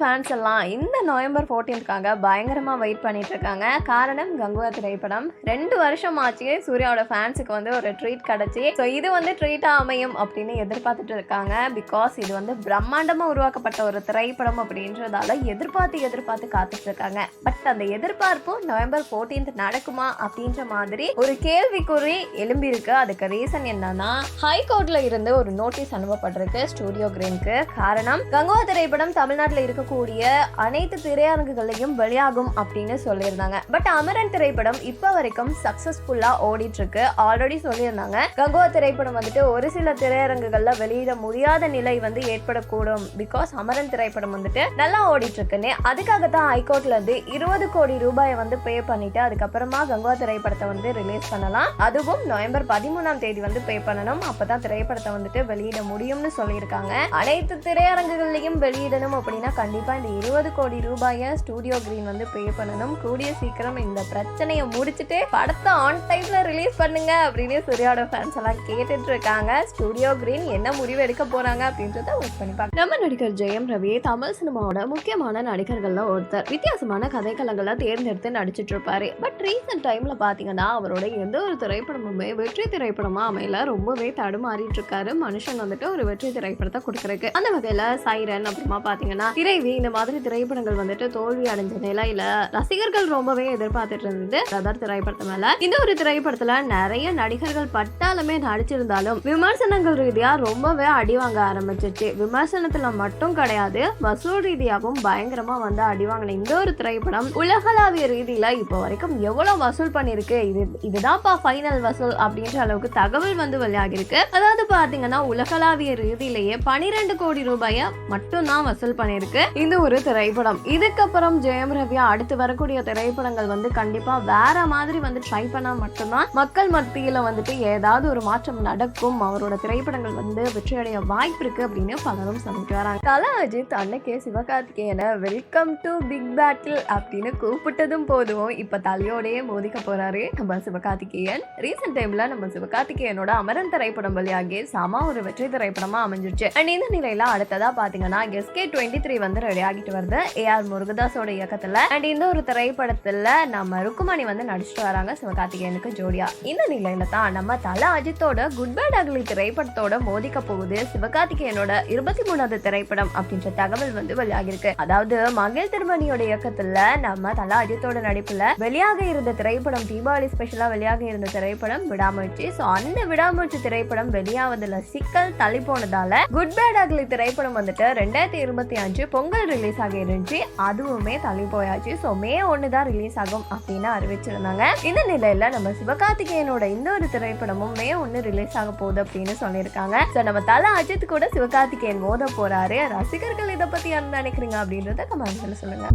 Fans எல்லாம் இந்த November ஃபோர்டீன்க்காக பயங்கரமாக வெயிட் பண்ணிகிட்ருக்காங்க காரணம் கங்குவா திரைப்படம். ரெண்டு வருஷம் ஆச்சு சூர்யாவோட ஃபேன்ஸுக்கு வந்து ஒரு ட்ரீட் கிடச்சி. ஸோ இது வந்து ட்ரீட்டாக அமையும் அப்படின்னு எதிர்பார்த்துட்டு இருக்காங்க. பிகாஸ் இது வந்து பிரம்மாண்டமாக உருவாக்கப்பட்ட ஒரு திரைப்படம் அப்படின்றதால எதிர்பார்த்து எதிர்பார்த்து காத்துட்டு இருக்காங்க. பட் அந்த எதிர்பார்ப்பு நவம்பர் ஃபோர்டீன்த் நடக்குமா அப்படின்ற மாதிரி ஒரு கேள்விக்குறி எழும்பியிருக்கு. அதுக்கு ரீசன் என்னன்னா ஹைகோர்ட்ல இருந்து ஒரு நோட்டீஸ் அனுப்பப்பட்டிருக்கு ஸ்டூடியோ கிரீனுக்கு காரணம் கங்குவா திரைப்படம் தமிழ்நாட்டில் இருக்கக்கூடிய அனைத்து திரையரங்குகளையும் வெளியாகும் அப்படின்னு சொல்லியிருந்தாங்க. பட் அமரன் திரைப்படம் இப்போ வரைக்கும் சக்சஸ்ஃபுல்லா ஓடிட்டு இருக்கு ஆல்ரெடி சொல்லியிருந்தாங்க. கங்குவா திரைப்படம் வந்துட்டு ஒரு சில திரையரங்குகள்ல வெளியிட முடியாத நிலை வந்து ஏற்படக்கூடும். பிகாஸ் அமரன் திரைப்படம் வந்துட்டு நல்லா ஓடிட்டு இருக்குன்னு அதுக்காக தான் ஹைகோர்ட்ல இருந்து இருபது கோடி ரூபாயை வந்து பே பண்ணிட்டு அதுக்கப்புறமா கங்குவா திரைப்படத்தை வந்து ரிலீஸ் பண்ணலாம். அதுவும் நவம்பர் பதிமூணாம் தேதி வந்து பே பண்ணணும். அப்பதான் திரைப்படத்தை வந்துட்டு வெளியிட முடியும்னு சொல்லியிருக்காங்க. அனைத்து திரையரங்குகள்லையும் வெளியிடணும் அப்படின்னா கண்டிப்பா இந்த இருபது கோடி ரூபாயை ஸ்டூடியோ கிரீன் வந்து பே பண்ணணும். கூடிய சீக்கிரம் இந்த பிரச்சனையை முடிச்சுட்டு படத்தை ஆன் டைமில் ரிலீஸ் பண்ணுங்க அப்படின்னு சூர்யாவோட ஃபேன்ஸ் எல்லாம் கேட்டுட்டு இருக்காங்க. ஸ்டூடியோ கிரீன் என்ன முடிவு எடுக்க போகிறாங்க அப்படின்றத வெயிட் பண்ணி பார்க்கலாம் நம்ம நடிகர் ஜெயம் ரவி தமிழ் சினிமாவோட முக்கியமான நடிகர்கள்ல ஒருத்தர். வித்தியாசமான கதைக்களங்களை தேர்ந்தெடுத்து நடிச்சிட்டு இருப்பாரு. பட் ரீசெண்ட் டைம்ல பாத்தீங்கன்னா அவரோட எந்த ஒரு திரைப்படமுமே வெற்றி திரைப்படமா அமையல. ரொம்பவே தடுமாறிட்டு இருக்காரு. மனுஷன் வந்துட்டு ஒரு வெற்றி திரைப்படத்தை கொடுக்கறதுக்கு. அந்த வகையில சைரன் அப்புறமா பாத்தீங்கன்னா சரி இந்த மாதிரி திரைப்படங்கள் வந்துட்டு தோல்வி அடைஞ்ச நிலையில ரசிகர்கள் ரொம்பவே எதிர்பார்த்துட்டு இருந்தது பிரதர் திரைப்படத்து மேல. இந்த ஒரு திரைப்படத்துல நிறைய நடிகர்கள் பட்டாலுமே நடிச்சிருந்தாலும் விமர்சனங்கள் ரீதியா ரொம்பவே அடி வாங்க ஆரம்பிச்சிச்சு. விமர்சனத்துல மட்டும் கிடையாது வசூல் ரீதியாகவும் பயங்கரமா வந்து அடி வாங்கின இந்த ஒரு திரைப்படம் உலகளாவிய ரீதியில இப்போ வரைக்கும் எவ்வளவு வசூல் பண்ணிருக்கு இது இதுதான்ப்பா ஃபைனல் வசூல் அப்படின்ற அளவுக்கு தகவல் வந்து வெளியாகிருக்கு அதாவது பாத்தீங்கன்னா உலகளாவிய ரீதியிலேயே பனிரெண்டு கோடி ரூபாய மட்டும்தான் வசூல் பண்ணியிருக்கு. இந்த ஒரு திரைப்படம். இதுக்கப்புறம் ஜெயம் ரவியா அடுத்து வரக்கூடிய திரைப்படங்கள் வந்து கண்டிப்பா வேற மாதிரி வந்து ட்ரை பண்ணா மட்டும்தான் மக்கள் மத்தியில வந்துட்டு ஏதாவது ஒரு மாற்றம் நடக்கும். அவரோட திரைப்படங்கள் வந்து வெற்றியடைய வாய்ப்பு இருக்கு அப்படின்னு பலரும் சொல்லிட்டு வராங்க. கலா அஜித் அன்னைக்கே சிவகார்த்திகேயனை வெல்கம் டு பிக் பேட்டில் அப்படின்னு கூப்பிட்டதும் போதும். இப்ப தலையோடயே மோதிக்க போறாரு நம்ம சிவகார்த்திகேயன். ரீசெண்ட் டைம்ல நம்ம சிவகார்த்திகேயனோட அமரன் திரைப்படம் வழியாகி சம ஒரு வெற்றி திரைப்படமா அமைஞ்சிருச்சு. அண்ட் இந்த நிலையில அடுத்ததா பாத்தீங்கன்னா எஸ்கே டுவெண்ட்டி த்ரீ வந்து ரெடி ஆகிட்டு வருது ஏஆர் முருகதாஸோட இயக்கத்துல. அண்ட் இந்த ஒரு திரைப்படத்துல நம்ம ருக்குமணி வந்து நடிச்சிட்டு வராங்க சிவகார்த்திகேயனுக்கு ஜோடியா. இந்த நிலையில தான் நம்ம தல அஜித்தோட குட் பேட் அக்லி திரைப்படத்தோட மோதிக்க போகுது சிவகார்த்திகேயனோட இருபத்தி மூணாவது திரைப்படம் அப்படின்ற தகவல் வந்து வெளியாகிருக்கு அதாவது மகிழ் திருமணியோட இயக்கத்துல நம்ம தல அஜித்தோட நடிப்புல வெளியாக இருந்த திரைப்படம் தீபாவளி ஸ்பெஷலா வெளியாக இருந்த திரைப்படம் விடாமுயற்சி. ஸோ அந்த விடாமுயற்சி திரைப்படம் வெளியாவதுல சிக்கல் தள்ளி போனதால குட் பேட் அக்லி திரைப்படம் வந்துட்டு ரெண்டாயிரத்தி இருபத்தி அஞ்சு பொங்கல் பொங்கல் ரிலீஸ் ஆகி இருந்துச்சு. அதுவுமே தள்ளி போயாச்சு. ஸோ மே ஒன்று தான் ரிலீஸ் ஆகும் அப்படின்னு அறிவிச்சிருந்தாங்க. இந்த நிலையில நம்ம சிவகார்த்திகேயனோட இந்த ஒரு திரைப்படமும் மே ஒன்று ரிலீஸ் ஆக போகுது அப்படின்னு சொல்லியிருக்காங்க. ஸோ நம்ம தல அஜித் கூட சிவகார்த்திகேயன் மோத போறாரு. ரசிகர்கள் இதை பத்தி என்ன நினைக்கிறீங்க அப்படின்றத கமெண்ட்ஸ்ல சொல்லுங்க.